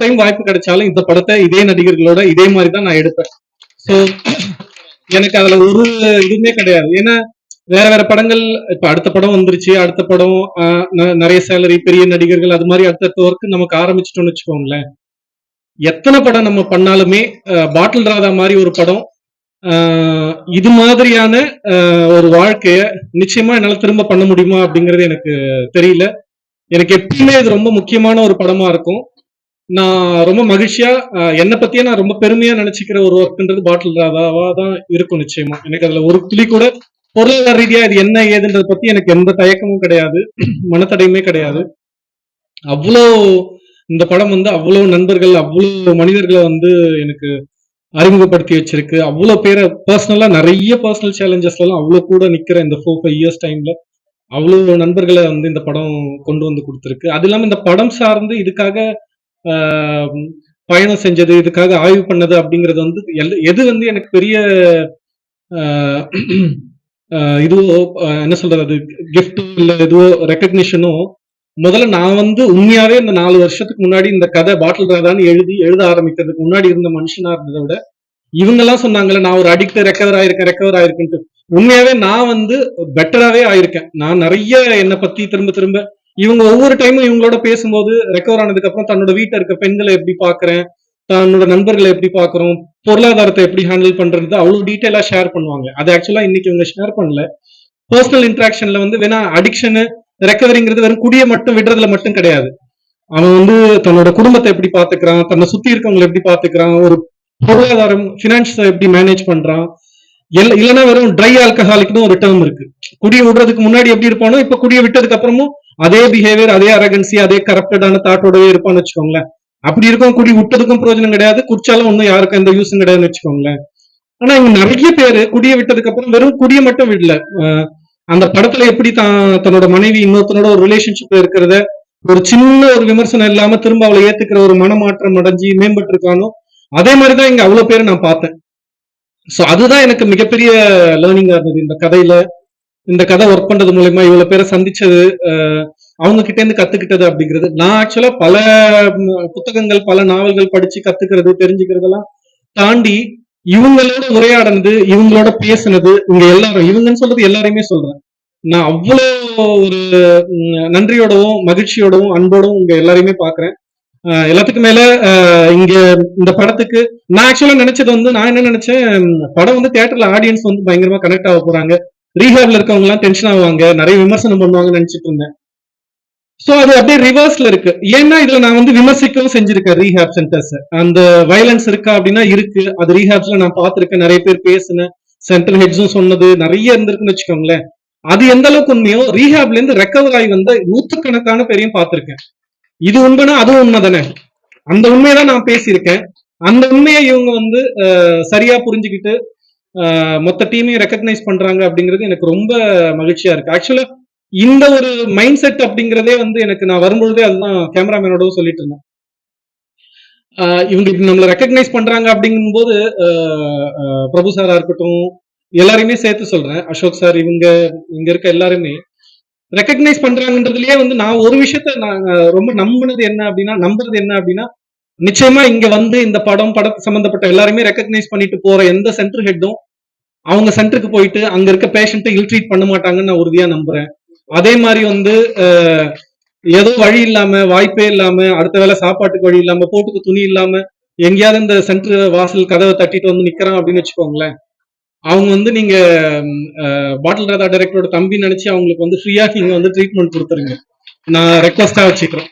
Time வாய்ப்பு கிடைச்சாலும் இந்த படத்தை இதே நடிகர்களோட இதே மாதிரி தான் நான் எடுப்பேன். ஸோ எனக்கு அதுல ஒரு இதுவுமே கிடையாது. ஏன்னா வேற வேற படங்கள் இப்ப அடுத்த படம் வந்துருச்சு அடுத்த படம் நிறைய சேலரி பெரிய நடிகர்கள் அது மாதிரி அடுத்தடுத்த ஒர்க் நமக்கு ஆரம்பிச்சிட்டோம்னு வச்சுக்கோங்களேன். எத்தனை படம் நம்ம பண்ணாலுமே பாட்டில் ராதா மாதிரி ஒரு படம் ஆஹ், இது மாதிரியான ஆஹ், ஒரு வாழ்க்கைய நிச்சயமா என்னால திரும்ப பண்ண முடியுமா அப்படிங்கறது எனக்கு தெரியல. எனக்கு எப்பயுமே இது ரொம்ப முக்கியமான ஒரு படமா இருக்கும். நான் ரொம்ப மகிழ்ச்சியா என்னை பத்தியே நான் ரொம்ப பெருமையா நினைச்சுக்கிற ஒரு ஒர்க்ன்றது பாட்டில் ராதாவா தான் இருக்கும் நிச்சயமா. எனக்கு அதுல ஒரு துளி கூட பொருளாதார ரீதியா இது என்ன ஏதுன்றத பத்தி எனக்கு எந்த தயக்கமும் கிடையாது. மனத்தடையுமே கிடையாது. அவ்வளோ இந்த படம் வந்து அவ்வளோ நண்பர்கள் அவ்வளோ மனிதர்களை வந்து எனக்கு அறிமுகப்படுத்தி வச்சிருக்கு. அவ்வளோ பேரை பர்சனலா நிறைய பர்சனல் சேலஞ்சஸ்லாம் அவ்வளோ கூட நிக்கிற இந்த ஃபோர் ஃபைவ் இயர்ஸ் டைம்ல அவ்வளோ நண்பர்களை வந்து இந்த படம் கொண்டு வந்து கொடுத்துருக்கு. அது இல்லாமல் இந்த படம் சார்ந்து இதுக்காக பயணம் செஞ்சது இதுக்காக ஆய்வு பண்ணது அப்படிங்கிறது வந்து எல்- எது வந்து எனக்கு பெரிய இதுவோ என்ன சொல்றது அது கிஃப்ட் இல்லை எதுவோ ரெக்கக்னிஷனோ முதல்ல நான் வந்து உண்மையாவே இந்த நாலு வருஷத்துக்கு முன்னாடி இந்த கதை பாட்டில் ராதான்னு எழுதி எழுத ஆரம்பிக்கிறதுக்கு முன்னாடி இருந்த மனுஷனா இருந்ததை விட இவங்க எல்லாம் சொன்னாங்கல்ல நான் ஒரு அடிக்ட் ரெக்கவர் ஆயிருக்கேன் ரெக்கவர் ஆயிருக்கேன்ட்டு. உண்மையாவே நான் வந்து பெட்டராகவே ஆயிருக்கேன். நான் நிறைய என்னை பத்தி திரும்ப திரும்ப இவங்க ஒவ்வொரு டைமும் இவங்களோட பேசும்போது ரெக்கவர் ஆனதுக்கு அப்புறம் தன்னோட வீட்டில் இருக்க பெண்களை எப்படி பாக்குறேன் தன்னோட நண்பர்களை எப்படி பாக்குறோம் பொருளாதாரத்தை எப்படி ஹேண்டில் பண்றது? அவ்வளவு டீட்டெயிலா ஷேர் பண்ணுவாங்க. அது ஆக்சுவலா இன்னைக்கு இவங்க ஷேர் பண்ணல. பர்சனல் இன்ட்ராக்ஷன்ல வந்து வேணா அடிக்ஷனு ரெக்கவரிங்கிறது வெறும் குடியை மட்டும் விடுறதுல மட்டும் கிடையாது. அவன் வந்து தன்னோட குடும்பத்தை எப்படி பாத்துக்கிறான் தன்னை சுத்தி இருக்கவங்களை எப்படி பாத்துக்கிறான் ஒரு பொருளாதாரம் பினான்ஸ் எப்படி மேனேஜ் பண்றான்? இல்லைன்னா வெறும் ட்ரை ஆல்கஹாலிக்னு ஒரு டேர்ம் இருக்கு. குடிய விடுறதுக்கு முன்னாடி எப்படி இருப்பானோ இப்ப குடியை விட்டதுக்கு அப்புறமும் அதே பிஹேவியர் அதே அரகன்சி அதே கரப்டடான தாட்டோடவே இருப்பான்னு வச்சுக்கோங்களேன். அப்படி இருக்கும் குடி விட்டதுக்கும் பிரயோஜனம் கிடையாது குடிச்சாலும் ஒன்றும் யாருக்கும் எந்த யூஸும் கிடையாதுன்னு வச்சுக்கோங்களேன். ஆனா இவங்க நிறைய பேரு குடிய விட்டதுக்கு அப்புறம் வெறும் குடியை மட்டும் விடல. அந்த படத்துல எப்படி தான் தன்னோட மனைவி இன்னொருத்தனோட ஒரு ரிலேஷன்ஷிப் இருக்கிறத ஒரு சின்ன ஒரு விமர்சனம் இல்லாம திரும்ப அவளை ஏத்துக்கிற ஒரு மனமாற்றம் அடைஞ்சு மேம்பட்டு இருக்கானோ அதே மாதிரிதான் இங்க அவ்வளவு பேர் நான் பார்த்தேன். ஸோ அதுதான் எனக்கு மிகப்பெரிய லேர்னிங்காக இருந்தது. இந்த கதையில இந்த கதை ஒர்க் பண்றது மூலயமா இவ்வளவு பேரை சந்திச்சது அவங்க கிட்ட இருந்து கத்துக்கிட்டது அப்படிங்கிறது. நான் ஆக்சுவலா பல புத்தகங்கள் பல நாவல்கள் படிச்சு கத்துக்கிறது தெரிஞ்சுக்கிறதெல்லாம் தாண்டி இவங்களோட உரையாடினது இவங்களோட பேசுனது இவங்க எல்லாரும் இவங்கன்னு சொல்றது எல்லாரையுமே சொல்றேன். நான் அவ்வளோ ஒரு நன்றியோடவும் மகிழ்ச்சியோடவும் அன்போடவும் உங்க எல்லாரையுமே பாக்குறேன். எல்லாத்துக்கும் மேல இங்க இந்த படத்துக்கு நான் ஆக்சுவலா நினைச்சது வந்து நான் என்ன நினைச்சேன் படம் வந்து தியேட்டர்ல ஆடியன்ஸ் வந்து பயங்கரமா கனெக்ட் ஆக போறாங்க. ரீஹாப்ல இருக்கவங்க எல்லாம் டென்ஷன் ஆவாங்க நிறைய விமர்சனம் பண்ணுவாங்கன்னு நினைச்சிட்டு இருந்தேன். சோ அது அப்படியே ரிவர்ஸ்ல இருக்கு. ஏன்னா இதுல நான் வந்து விமர்சிக்கவும் செஞ்சிருக்கேன் ரீஹாப் சென்டர்ஸ் அந்த வயலன்ஸ் இருக்கா அப்படின்னா இருக்கு. அது ரீஹாப்ஸ்ல நான் பார்த்திருக்கேன். நிறைய பேர் பேசினேன். சென்ட்ரல் ஹெட்ஸும் சொன்னது நிறைய இருந்திருக்குன்னு வச்சுக்கோங்களேன். அது எந்த அளவுக்கு உண்மையோ ரீஹாப்ல இருந்து ரெக்கவர் ஆகி வந்த நூற்றுக்கணக்கான பேரையும் பார்த்திருக்கேன். இது உண்மைனா அதுவும் உண்மை தானே அந்த உண்மையை தான் நான் பேசியிருக்கேன். அந்த உண்மையை இவங்க வந்து சரியா புரிஞ்சுக்கிட்டு மொத்த டீமையும் ரெக்கக்னைஸ் பண்றாங்க அப்படிங்கிறது எனக்கு ரொம்ப மகிழ்ச்சியா இருக்கு. ஆக்சுவலா இந்த ஒரு மைண்ட் செட் அப்படிங்கிறதே வந்து எனக்கு நான் வரும்பொழுதே அதுதான் கேமராமேனோடவும் சொல்லிட்டு இருந்தேன். இவங்க இப்படி நம்மளை ரெக்கக்னைஸ் பண்றாங்க அப்படிங்கும்போது போது பிரபு சாரா இருக்கட்டும் எல்லாரையுமே சேர்த்து சொல்றேன். அசோக் சார் இவங்க இங்க இருக்க எல்லாருமே ரெக்கக்னைஸ் பண்றாங்கன்றதுலயே வந்து நான் ஒரு விஷயத்த நாங்க ரொம்ப நம்பினது என்ன அப்படின்னா நம்புறது என்ன அப்படின்னா நிச்சயமா இங்க வந்து இந்த படம் படத்து சம்பந்தப்பட்ட எல்லாருமே ரெக்கக்னைஸ் பண்ணிட்டு போற எந்த சென்டர் ஹெட்டும் அவங்க சென்டருக்கு போயிட்டு அங்க இருக்க பேஷண்ட்டை இல் ட்ரீட் பண்ண மாட்டாங்கன்னு நான் உறுதியா நம்புறேன். அதே மாதிரி வந்து ஏதோ வழி இல்லாம வாய்ப்பே இல்லாம அடுத்த வேளை சாப்பாட்டுக்கு வழி இல்லாம போட்டுக்கு துணி இல்லாம எங்கேயாவது இந்த சென்டர் வாசல் கதவை தட்டிட்டு வந்து நிக்கிறான் அப்படின்னு வச்சுக்கோங்களேன். அவங்க வந்து நீங்க பாட்டில் ராதா டைரக்டரோட தம்பி நினைச்சு அவங்களுக்கு வந்து ஃப்ரீயா நீங்க வந்து ட்ரீட்மெண்ட் கொடுத்துருங்க. நான் ரெக்வஸ்டா வச்சுக்கிறேன்.